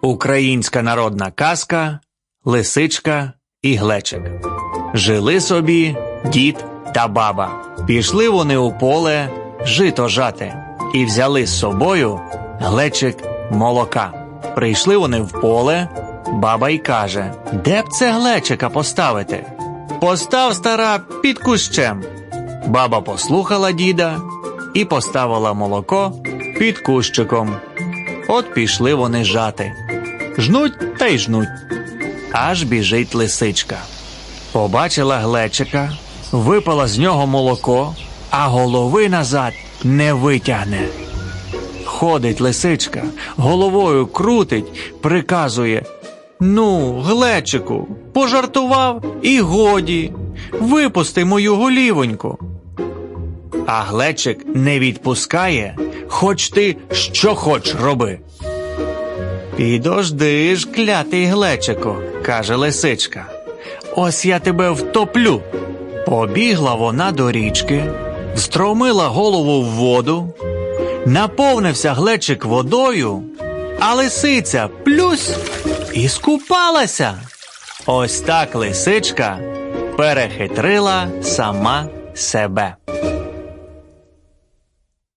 Українська народна казка Лисичка і Глечик. Жили собі дід та баба. Пішли вони у поле жито жати і взяли з собою глечик молока. Прийшли вони в поле, баба й каже: Де б це глечика поставити? Постав стара під кущем. Баба послухала діда і поставила молоко під кущиком. От пішли вони жати. Жнуть та й жнуть. Аж біжить лисичка. Побачила глечика, випала з нього молоко, а голови назад не витягне. Ходить лисичка, головою крутить, приказує. Ну, глечику, пожартував і годі. Випусти мою голівоньку. А глечик не відпускає, хоч ти що хоч роби. Підожди ж, клятий глечику, каже лисичка. Ось я тебе втоплю. Побігла вона до річки, встромила голову в воду, наповнився глечик водою, а лисиця плюсь і скупалася. Ось так лисичка перехитрила сама себе.